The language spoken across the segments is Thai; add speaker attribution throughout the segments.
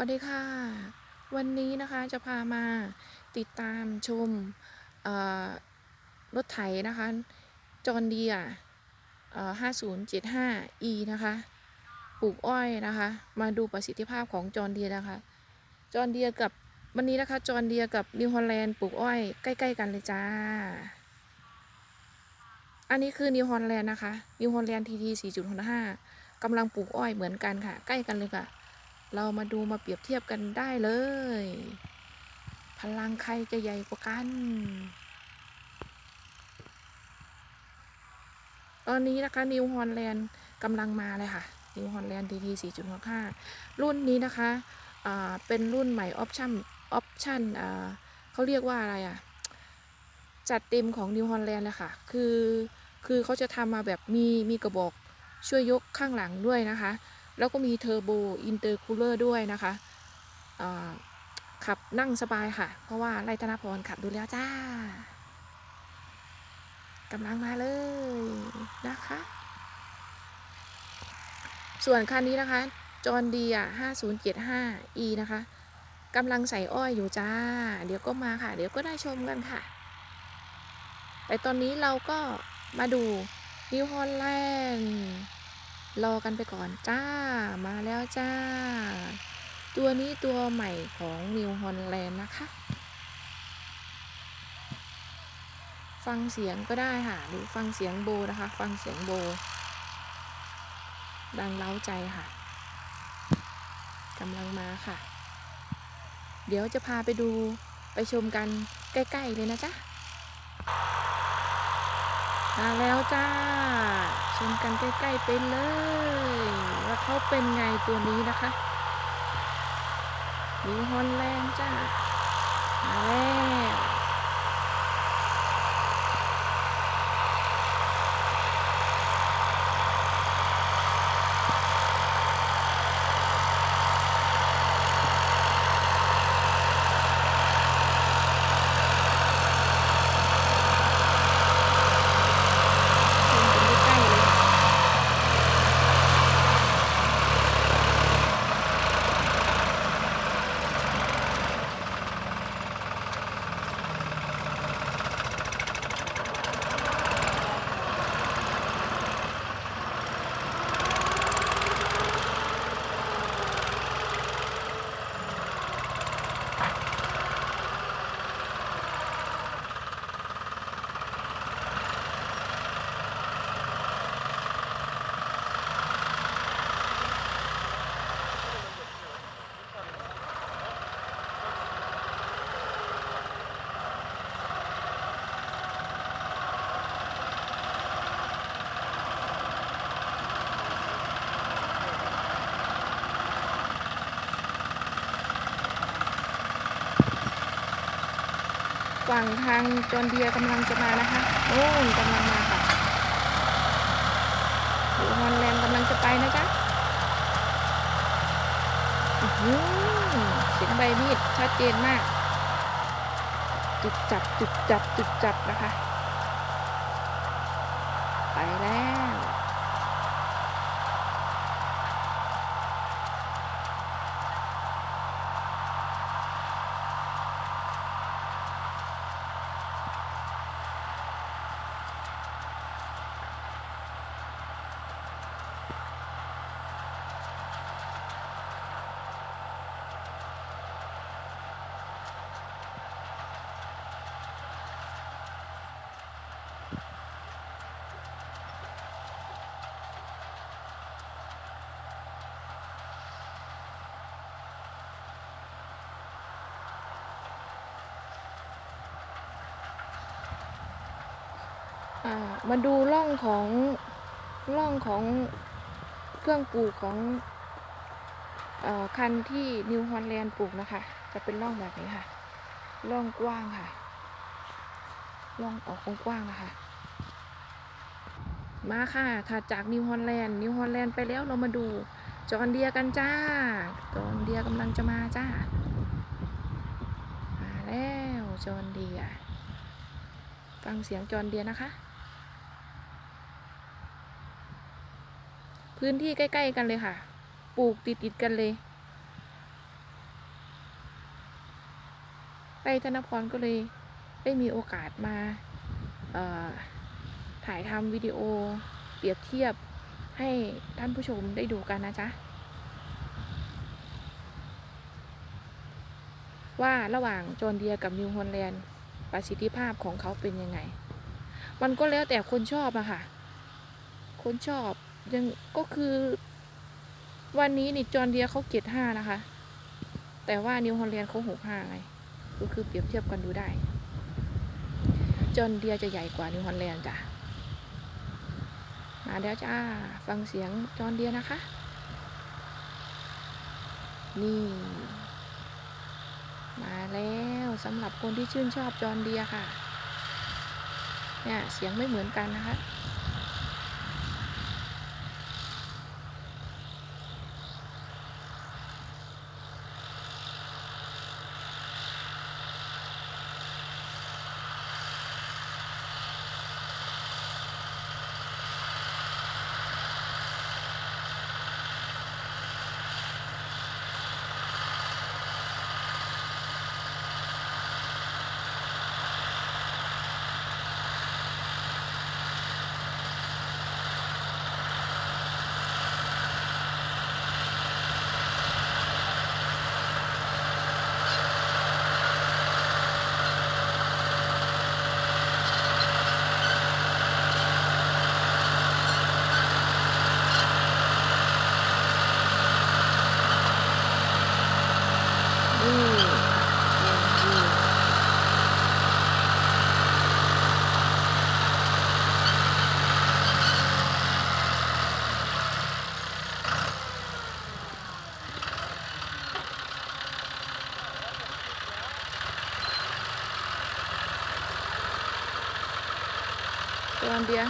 Speaker 1: วัสดีค่ะ วันนี้นะคะจะพามาติดตามชมรถไถนะคะ จอห์นเดีย5075 E นะคะ ปลูกอ้อยนะคะ มาดูประสิทธิภาพของจอนเดียนะคะ จอนเดียกับวันนี้นะคะ จอนเดียกับนิวฮอลแลนด์ปลูกอ้อยใกล้ๆกันเลยจ้า อันนี้คือนิวฮอลแลนด์นะคะ นิวฮอลแลนด์ทีที4.65กำลังปลูกอ้อยเหมือนกันค่ะ ใกล้กันเลยค่ะ เรามาดูมาเปรียบเทียบกันได้เลย พลังใครจะใหญ่กว่ากัน ตอนนี้นะคะนิวฮอลแลนด์กำลังมาเลยค่ะนิวฮอลแลนด์ทีที4.65 รุ่นนี้นะคะเป็นรุ่นใหม่ออปชั่นออปชั่นเขาเรียกว่าอะไรอะ จัดเต็มของนิวฮอลแลนด์เลยค่ะ คือคือเขาจะทำมาแบบมีมีกระบอกช่วยยกข้างหลังด้วยนะคะ แล้วก็มีเทอร์โบอินเตอร์คูลเลอร์ด้วยนะคะขับนั่งสบายค่ะ เพราะว่าไลธนพรขับดูแล้วจ้ากำลังมาเลยนะคะ ส่วนคันนี้นะคะจอห์นดีอะ5075 E นะคะกำลังใส่อ้อยอยู่จ้า เดี๋ยวก็มาค่ะ เดี๋ยวก็ได้ชมกันค่ะ แต่ตอนนี้เราก็มาดูนิวฮอลแลนด์ รอกันไปก่อนจ้ามาแล้วจ้า ตัวนี้ตัวใหม่ของนิวฮอลแลนด์นะคะ ฟังเสียงก็ได้ค่ะหรือฟังเสียงโบนะคะ ฟังเสียงโบ ดังเล้าใจค่ะกำลังมาค่ะ เดี๋ยวจะพาไปดูไปชมกันใกล้ ๆ เลยนะจ๊ะมาแล้วจ้า ชมกันใกล้ๆไปเลย ว่าเขาเป็นไงตัวนี้นะคะนิวฮอลแลนด์จ้ามาแล้ว ฝั่งทางจอนเดียกำลังจะมานะคะโอ้กำลังมาค่ะหรือฮอลแลนด์กำลังจะไปนะจ๊ะอือหือเสียงใบมีดชัดเจนมาก จุดจับจุดจับจุดจับนะคะ ไปแล้ว มาดูร่องของร่องของเครื่องปลูกของอคันที่นิวฮอลแลนด์ปลูกนะคะ จะเป็นร่องแบบนี้ค่ะ ร่องกว้างค่ะ ร่องออกกว้างนะคะ มาค่ะถัดจากนิวฮอลแลนด์นิวฮอลแลนด์ไปแล้วเรามาดูจอห์นเดียกันจ้า จอห์นเดียกำลังจะมาจ้า มาแล้วจอห์นเดีย ฟังเสียงจอห์นเดียนะคะ พื้นที่ใกล้ ๆ กันเลยค่ะ ปลูกติดๆกันเลยไรธนพรก็เลยได้มีโอกาสมาถ่ายทำวิดีโอเปรียบเทียบให้ท่านผู้ชมได้ดูกันนะจ๊ะ ว่าระหว่างจอร์เดียกับนิวฮอลแลนด์ประสิทธิภาพของเขาเป็นยังไง มันก็แล้วแต่คนชอบอะค่ะ คนชอบ ยังก็คือ วันนี้นี่จอร์นเดียเขาเกรดห้านะคะ แต่ว่านิวฮอลแลนด์เขาหกห้าไงก็คือเปรียบเทียบกันดูได้ จอร์นเดียจะใหญ่กว่านิวฮอลแลนด์จ้ะมาแล้วจ้า ฟังเสียงจอร์นเดียนะคะ นี่ มาแล้วสำหรับคนที่ชื่นชอบจอร์นเดียค่ะ เนี่ย เสียงไม่เหมือนกันนะคะ นี่นี่ ตัวเบียร์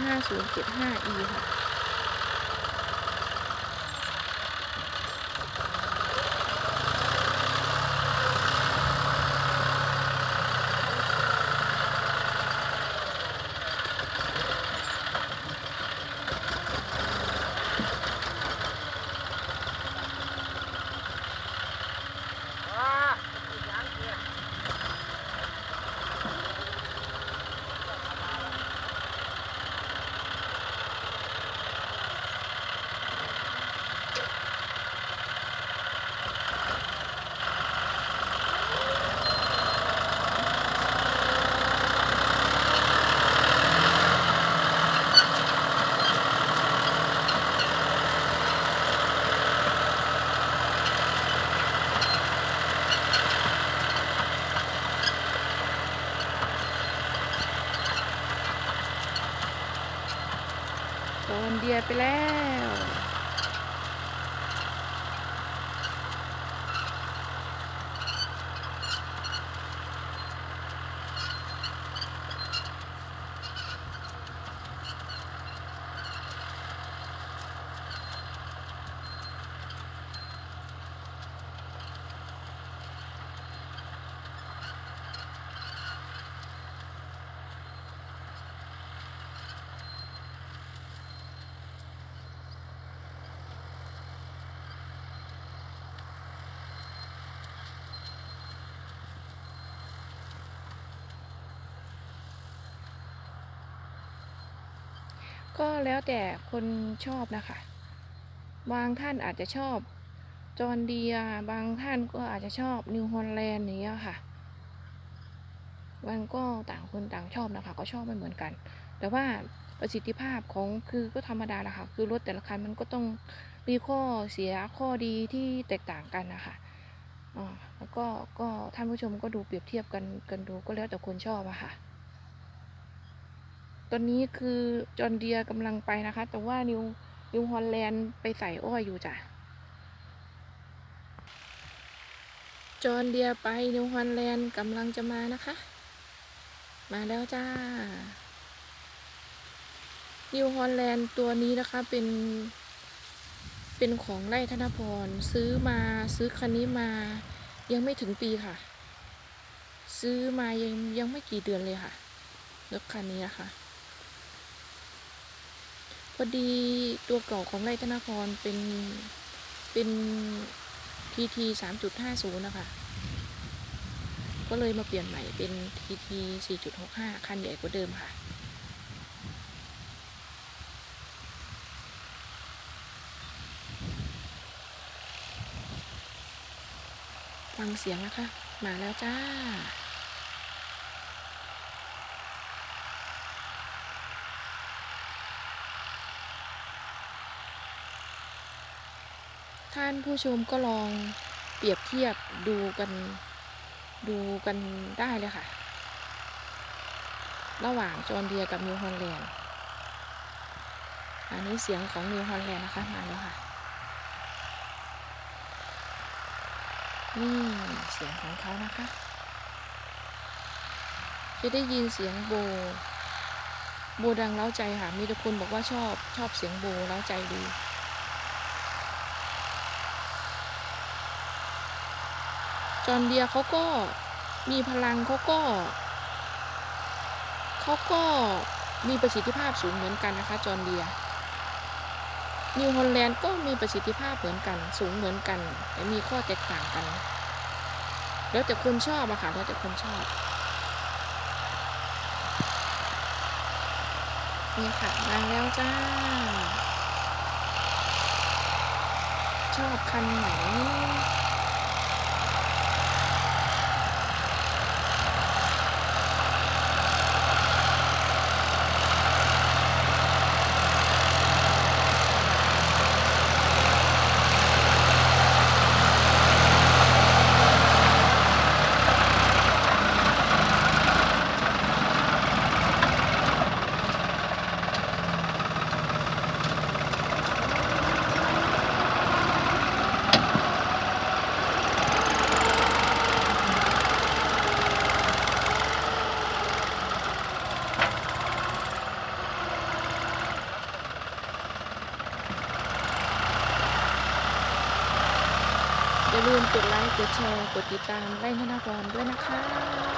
Speaker 1: 5075 e ค่ะ โดนเดียไปแล้ว ก็แล้วแต่คนชอบนะคะ บางท่านอาจจะชอบจอร์นเดียบางท่านก็อาจจะชอบนิวฮอลแลนด์อย่างเงี้ยค่ะ มันก็ต่างคนต่างชอบนะคะ ก็ชอบไม่เหมือนกัน แต่ว่าประสิทธิภาพของคือก็ธรรมดาละค่ะ คือรถแต่ละคันมันก็ต้องมีข้อเสียข้อดีที่แตกต่างกันนะคะอ่าแล้วก็ก็ท่านผู้ชมก็ดูเปรียบเทียบกันกันดูก็แล้วแต่คนชอบอะค่ะ ตอนนี้คือจอร์นเดียกำลังไปนะคะ แต่ว่านิวนิวฮอลแลนด์ไปใส่อ้อยอยู่จ้ะจอร์นเดียไปนิวฮอลแลนด์กำลังจะมานะคะ มาแล้วจ้า นิวฮอลแลนด์ตัวนี้นะคะเป็น เป็นของไร่ธนพร ซื้อมาซื้อคันนี้มายังไม่ถึงปีค่ะ ซื้อมายังยังไม่กี่เดือนเลยค่ะรถคันนี้นะคะ พอดีตัวเก่าของไร่ธนพรเป็นเป็น PT 3.50 นะคะ ก็เลยมาเปลี่ยนใหม่เป็น TT 4.65 คันใหญ่กว่าเดิมค่ะฟังเสียงนะคะ มาแล้วจ้า ท่านผู้ชมก็ลองเปรียบเทียบดูกันดูกันได้เลยค่ะ ระหว่างจอร์นเดียกับนิวฮอลแลนด์อันนี้เสียงของนิวฮอลแลนด์นะคะมาแล้วค่ะ นี่เสียงของเขานะคะ จะได้ยินเสียงโบ โบดังเล้าใจค่ะ มีทุกคนบอกว่าชอบชอบเสียงโบเล้าใจดี จอร์นเดียเขาก็มีพลังเขาก็เขาก็มีประสิทธิภาพสูงเหมือนกันนะคะจอร์นเดียนิวฮอลแลนด์ก็มีประสิทธิภาพเหมือนกัน สูงเหมือนกัน แต่มีข้อแตกต่างกัน แล้วแต่คนชอบอะค่ะแล้วแต่คนชอบนี่ค่ะมาแล้วจ้า ชอบคันไหน อย่าลืมก ดไลค์กดแชร์ กดติดตามไล่ธนาพรด้วยนะคะ